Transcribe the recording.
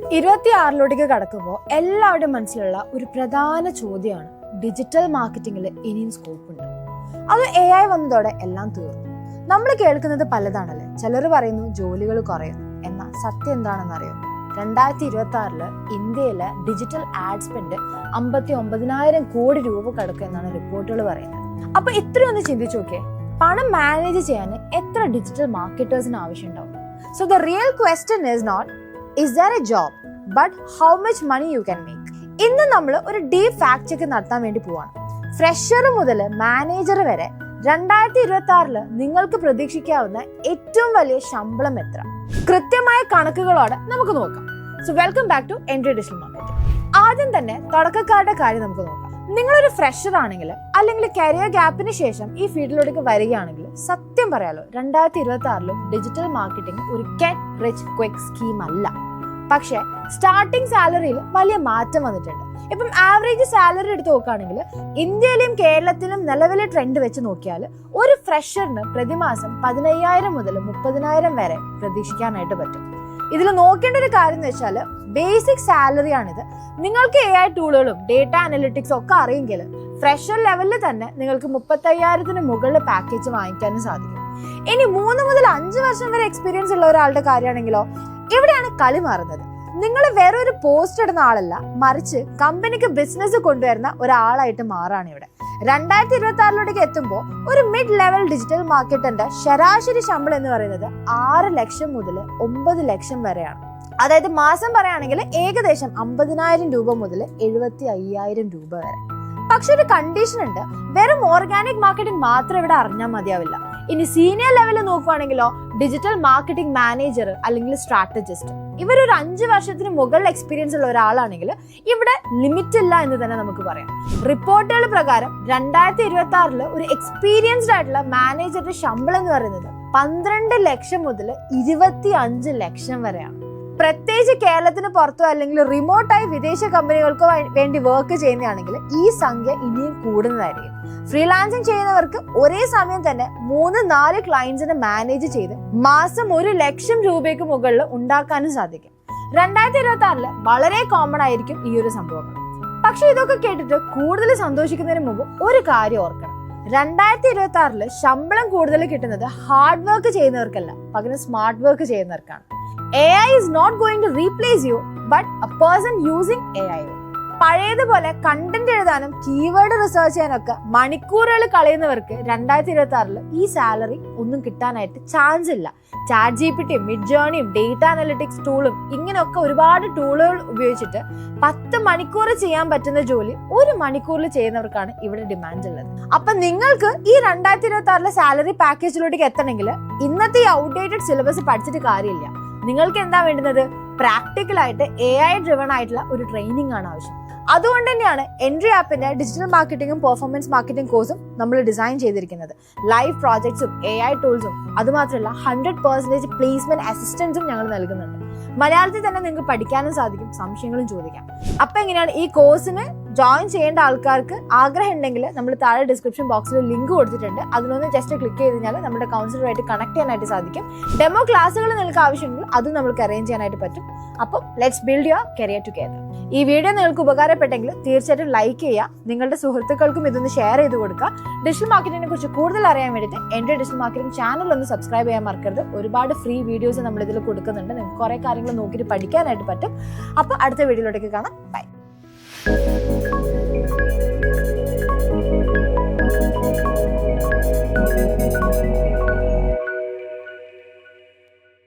ഇരുപത്തി ആറിലോട്ടേക്ക് കടക്കുമ്പോൾ എല്ലാവരുടെയും മനസ്സിലുള്ള ഒരു പ്രധാന ചോദ്യമാണ് ഡിജിറ്റൽ മാർക്കറ്റിംഗിൽ ഇനിയും സ്കോപ്പ് ഉണ്ട്? അത് എ ഐ വന്നതോടെ എല്ലാം തീർന്നു. നമ്മൾ കേൾക്കുന്നത് പലതാണല്ലേ? ചിലർ പറയുന്നു ജോലികൾ കുറയുന്നു എന്നാൽ സത്യം എന്താണെന്ന് അറിയാം? രണ്ടായിരത്തി ഇരുപത്തി ആറിൽ ഇന്ത്യയിലെ ഡിജിറ്റൽ ആഡ് സ്പെൻഡ് അമ്പത്തി ഒമ്പതിനായിരം കോടി രൂപ കടക്കും എന്നാണ് റിപ്പോർട്ടുകൾ പറയുന്നത്. അപ്പൊ ഇത്രയൊന്ന് ചിന്തിച്ചു നോക്കിയേ. പണം മാനേജ് ചെയ്യാൻ എത്ര ഡിജിറ്റൽ മാർക്കറ്റേഴ്സിന് ആവശ്യമുണ്ടാവും? So the real question is not is there a job but how much money you can make ഇന്ന് നമ്മൾ ഒരു ഡീപ് ഫാക്ട് ചെക്ക് നടത്താൻ വേണ്ടി പോവാണ്. ഫ്രഷർ മുതൽ മാനേജർ വരെ രണ്ടായിരത്തി ഇരുപത്തി ആറിൽ നിങ്ങൾക്ക് പ്രതീക്ഷിക്കാവുന്ന ഏറ്റവും വലിയ ശമ്പളം എത്ര? കൃത്യമായ കണക്കുകളോടെ നമുക്ക് നോക്കാം. So welcome back to Entri digital market ആദ്യം തന്നെ തുടക്കക്കാരുടെ കാര്യം നമുക്ക് നോക്കാം. നിങ്ങളൊരു ഫ്രഷർ ആണെങ്കിൽ അല്ലെങ്കിൽ കരിയർ ഗ്യാപ്പിന് ശേഷം ഈ ഫീൽഡിലോട്ടേക്ക് വരികയാണെങ്കിൽ സത്യം പറയാലോ രണ്ടായിരത്തി ഇരുപത്തി ആറിലും ഡിജിറ്റൽ മാർക്കറ്റിംഗ് ഒരു കെറ്റ് റിച്ച് ക്വിക്ക് സ്കീം അല്ല. പക്ഷേ സ്റ്റാർട്ടിംഗ് സാലറിയിൽ വലിയ മാറ്റം വന്നിട്ടുണ്ട്. ഇപ്പം ആവറേജ് സാലറി എടുത്ത് നോക്കുകയാണെങ്കിൽ ഇന്ത്യയിലും കേരളത്തിലും നിലവിലെ ട്രെൻഡ് വെച്ച് നോക്കിയാൽ ഒരു ഫ്രഷറിന് പ്രതിമാസം പതിനയ്യായിരം മുതൽ മുപ്പതിനായിരം വരെ പ്രതീക്ഷിക്കാനായിട്ട് പറ്റും. ഇതിൽ നോക്കേണ്ട ഒരു കാര്യം എന്ന് വെച്ചാൽ ബേസിക് സാലറി ആണിത്. നിങ്ങൾക്ക് എ ഐ ടൂളുകളും ഡേറ്റ അനലിറ്റിക്സും ഒക്കെ അറിയെങ്കിൽ ഫ്രഷർ ലെവലിൽ തന്നെ നിങ്ങൾക്ക് മുപ്പത്തയ്യായിരത്തിന് മുകളിൽ പാക്കേജ് വാങ്ങിക്കാനും സാധിക്കും. ഇനി മൂന്ന് മുതൽ അഞ്ച് വർഷം വരെ എക്സ്പീരിയൻസ് ഉള്ള ഒരാളുടെ കാര്യമാണെങ്കിലോ കളി മാറുന്നത്. നിങ്ങൾ വേറെ ഒരു പോസ്റ്റ് ഇടുന്ന ആളല്ല മറിച്ച് കമ്പനിക്ക് ബിസിനസ് കൊണ്ടുവരുന്ന ഒരാളായിട്ട് മാറാണ് ഇവിടെ. രണ്ടായിരത്തി ഇരുപത്തി ആറിലോട്ടേക്ക് എത്തുമ്പോൾ ഒരു മിഡ് ലെവൽ ഡിജിറ്റൽ മാർക്കറ്റിന്റെ ശരാശരി ശമ്പളം എന്ന് പറയുന്നത് ആറ് ലക്ഷം മുതൽ ഒമ്പത് ലക്ഷം വരെയാണ്. അതായത് മാസം പറയുകയാണെങ്കിൽ ഏകദേശം അമ്പതിനായിരം രൂപ മുതൽ എഴുപത്തി അയ്യായിരം രൂപ വരെ. പക്ഷെ ഒരു കണ്ടീഷൻ ഉണ്ട്. വെറും ഓർഗാനിക് മാർക്കറ്റിംഗ് മാത്രം ഇവിടെ അറിഞ്ഞാൽ മതിയാവില്ല. ഇനി സീനിയർ ലെവലിൽ നോക്കുവാണെങ്കിലോ ഡിജിറ്റൽ മാർക്കറ്റിംഗ് മാനേജർ അല്ലെങ്കിൽ സ്ട്രാറ്റജിസ്റ്റ് ഇവർ ഒരു അഞ്ച് വർഷത്തിന് മുകളിൽ എക്സ്പീരിയൻസ് ഉള്ള ഒരാളാണെങ്കിൽ ഇവിടെ ലിമിറ്റ് ഇല്ല എന്ന് തന്നെ നമുക്ക് പറയാം. റിപ്പോർട്ടുകൾ പ്രകാരം രണ്ടായിരത്തി ഇരുപത്തി ആറിൽ ഒരു എക്സ്പീരിയൻസ്ഡ് ആയിട്ടുള്ള മാനേജറുടെ ശമ്പളം എന്ന് പറയുന്നത് പന്ത്രണ്ട് ലക്ഷം മുതൽ ഇരുപത്തി അഞ്ച് ലക്ഷം വരെയാണ്. പ്രത്യേകിച്ച് കേരളത്തിന് പുറത്തോ അല്ലെങ്കിൽ റിമോട്ടായി വിദേശ കമ്പനികൾക്കോ വേണ്ടി വർക്ക് ചെയ്യുന്നതാണെങ്കിൽ ഈ സംഖ്യ ഇനിയും കൂടുന്നതായിരിക്കും. ഫ്രീലാൻസിങ് ചെയ്യുന്നവർക്ക് ഒരേ സമയം തന്നെ മൂന്ന് നാല് ക്ലയൻസിനെ മാനേജ് ചെയ്ത് മാസം ഒരു ലക്ഷം രൂപയ്ക്ക് മുകളിൽ ഉണ്ടാക്കാനും സാധിക്കും. രണ്ടായിരത്തി ഇരുപത്തി ആറിൽ വളരെ കോമൺ ആയിരിക്കും ഈ ഒരു സംഭവങ്ങൾ പക്ഷെ ഇതൊക്കെ കേട്ടിട്ട് കൂടുതൽ സന്തോഷിക്കുന്നതിന് മുമ്പ് ഒരു കാര്യം ഓർക്കണം. രണ്ടായിരത്തി ഇരുപത്തി ആറിൽ ശമ്പളം കൂടുതൽ കിട്ടുന്നത് ഹാർഡ് വർക്ക് ചെയ്യുന്നവർക്കല്ല. പകരം സ്മാർട്ട് വർക്ക് ചെയ്യുന്നവർക്കാണ്. AI is not going to replace you, but a person using AI പഴയതുപോലെ കണ്ടന്റ് എഴുതാനും കീവേഡ് റിസർച്ച് ചെയ്യാനൊക്കെ മണിക്കൂറുകൾ കളയുന്നവർക്ക് രണ്ടായിരത്തി ഇരുപത്തി ആറിൽ ഈ സാലറി ഒന്നും കിട്ടാനായിട്ട് ചാൻസ് ഇല്ല. ചാറ്റ് ജി പി ടിയും മിഡ് ജേണിയും ഡേറ്റ അനലിറ്റിക്സ് ടൂളും ഇങ്ങനെയൊക്കെ ഒരുപാട് ടൂളുകൾ ഉപയോഗിച്ചിട്ട് പത്ത് മണിക്കൂർ ചെയ്യാൻ പറ്റുന്ന ജോലി ഒരു മണിക്കൂറിൽ ചെയ്യുന്നവർക്കാണ് ഇവിടെ ഡിമാൻഡ് ഉള്ളത്. അപ്പൊ നിങ്ങൾക്ക് ഈ രണ്ടായിരത്തി ഇരുപത്തി ആറിലെ സാലറി പാക്കേജിലോട്ടേക്ക് എത്തണമെങ്കിൽ ഇന്നത്തെ ഈ ഔട്ട്ഡേറ്റഡ് സിലബസ് പഠിച്ചിട്ട് കാര്യമില്ല. നിങ്ങൾക്ക് എന്താ വേണ്ടുന്നത്? പ്രാക്ടിക്കൽ ആയിട്ട് എ ഐ ഡ്രിവൺ ആയിട്ടുള്ള ഒരു ട്രെയിനിങ് ആണ് ആവശ്യം. അതുകൊണ്ട് തന്നെയാണ് എൻട്രി ആപ്പിന്റെ ഡിജിറ്റൽ മാർക്കറ്റിംഗും പെർഫോമൻസ് മാർക്കറ്റിംഗ് കോഴ്സും നമ്മൾ ഡിസൈൻ ചെയ്തിരിക്കുന്നത്. ലൈവ് പ്രോജക്ട്സും എ ഐ ടൂൾസും അതുമാത്രമല്ല ഹൺഡ്രഡ് പെർസെന്റേജ് പ്ലേസ്മെന്റ് അസിസ്റ്റൻസും ഞങ്ങൾ നൽകുന്നുണ്ട്. മലയാളത്തിൽ തന്നെ നിങ്ങൾക്ക് പഠിക്കാനും സാധിക്കും സംശയങ്ങളും ചോദിക്കാം. അപ്പൊ എങ്ങനെയാണ് ഈ കോഴ്സിന് ജോയിൻ ചെയ്യേണ്ട ആൾക്കാർക്ക് ആഗ്രഹം ഉണ്ടെങ്കിൽ നമ്മൾ താഴെ ഡിസ്ക്രിപ്ഷൻ ബോക്സിൽ ലിങ്ക് കൊടുത്തിട്ടുണ്ട്. അതിനൊന്ന് ജസ്റ്റ് ക്ലിക്ക് ചെയ്ത് കഴിഞ്ഞാൽ നമ്മുടെ കൗൺസിലറുമായിട്ട് കണക്ട് ചെയ്യാനായിട്ട് സാധിക്കും. ഡെമോ ക്ലാസ്സുകൾ നിങ്ങൾക്ക് ആവശ്യമെങ്കിൽ അതും നമുക്ക് അറേഞ്ച് ചെയ്യാനായിട്ട് പറ്റും. അപ്പം let's build your career together ഈ വീഡിയോ നിങ്ങൾക്ക് ഉപകാരപ്പെട്ടെങ്കിൽ തീർച്ചയായിട്ടും ലൈക്ക് ചെയ്യുക. നിങ്ങളുടെ സുഹൃത്തുക്കൾക്കും ഇതൊന്ന് ഷെയർ ചെയ്ത് കൊടുക്കുക. ഡിജിറ്റൽ മാർക്കറ്റിനെ കുറിച്ച് കൂടുതൽ അറിയാൻ വേണ്ടിയിട്ട് എന്റെ ഡിജിറ്റൽ മാർക്കറ്റിംഗ് ചാനൽ ഒന്ന് സബ്സ്ക്രൈബ് ചെയ്യാൻ മറക്കരുത്. ഒരുപാട് ഫ്രീ വീഡിയോസ് നമ്മൾ ഇതിൽ കൊടുക്കുന്നുണ്ട്. നിങ്ങൾക്ക് കുറേ കാര്യങ്ങൾ നോക്കിയിട്ട് പഠിക്കാനായിട്ട് പറ്റും. അപ്പോൾ അടുത്ത വീഡിയോയിലോട്ടേക്ക് കാണാം. ബൈ